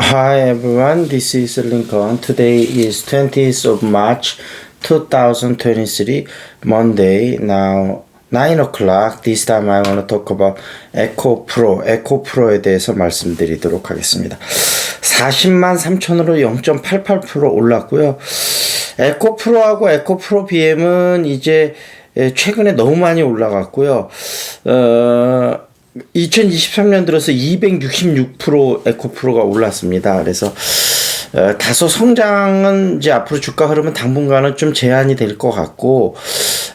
Hi everyone, this is Lincoln. Today is 20th of March 2023, Monday. Now 9 o'clock. This time I want to talk about Echo Pro. Echo Pro에 대해서 말씀드리도록 하겠습니다. 40만 3천으로 0.88% 올랐고요. 에코 프로하고 에코 프로 BM은 이제 최근에 너무 많이 올라갔고요. 어, 2023년 들어서 266% 에코프로가 올랐습니다. 그래서 어, 다소 성장은 이제 앞으로 주가 흐름은 당분간은 좀 제한이 될 것 같고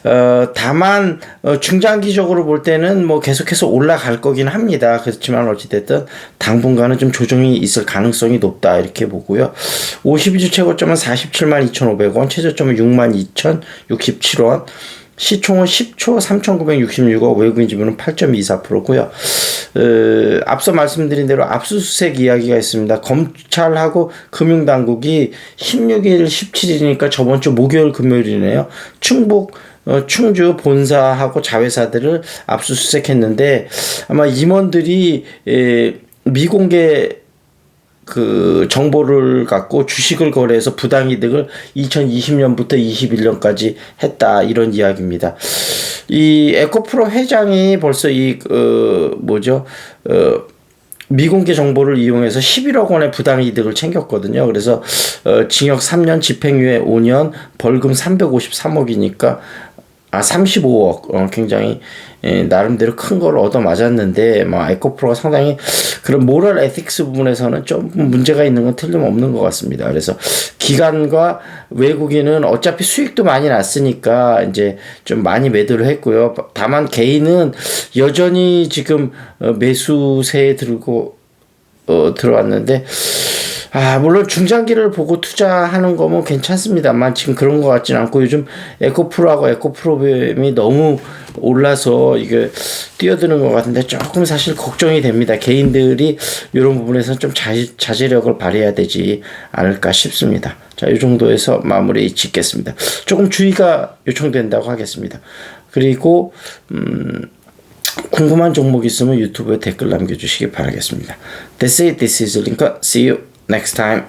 어, 다만 어, 중장기적으로 볼 때는 뭐 계속해서 올라갈 거긴 합니다. 그렇지만 어찌됐든 당분간은 좀 조정이 있을 가능성이 높다 이렇게 보고요. 52주 최고점은 47만 2,500원, 최저점은 6만 2,067원. 시총은 10초 3,966억, 외국인 지분은 8.24%고요. 어, 앞서 말씀드린 대로 압수수색 이야기가 있습니다. 검찰하고 금융당국이 16일, 17일이니까 저번 주 목요일, 금요일이네요. 충북 어, 충주 본사하고 자회사들을 압수수색했는데 아마 임원들이 에, 미공개 그 정보를 갖고 주식을 거래해서 부당이득을 2020년부터 21년까지 했다 이런 이야기입니다. 이 에코프로 회장이 벌써 이그 뭐죠 어 미공개 정보를 이용해서 11억 원의 부당 이득을 챙겼거든요. 그래서 어 징역 3년, 집행유예 5년, 벌금 353억이니까 아 35억 어, 굉장히 예, 나름대로 큰 걸 얻어 맞았는데 뭐 에코프로가 상당히 그런 모럴 에틱스 부분에서는 좀 문제가 있는 건 틀림없는 것 같습니다. 그래서 기관과 외국인은 어차피 수익도 많이 났으니까 이제 좀 많이 매도를 했고요. 다만 개인은 여전히 지금 어, 매수세에 들고 어, 들어왔는데 아, 물론 중장기를 보고 투자하는 거면 괜찮습니다만 지금 그런 것 같지는 않고 요즘 에코프로하고 에코프로빔이 너무 올라서 이게 뛰어드는 것 같은데 조금 사실 걱정이 됩니다. 개인들이 이런 부분에서 좀 자, 자제 력을 발휘해야 되지 않을까 싶습니다. 자, 이 정도에서 마무리 짓겠습니다. 조금 주의가 요청된다고 하겠습니다. 그리고, 음, 궁금한 종목 있으면 유튜브에 댓글 남겨주시기 바라겠습니다. That's it. This is Lincoln. See you next time.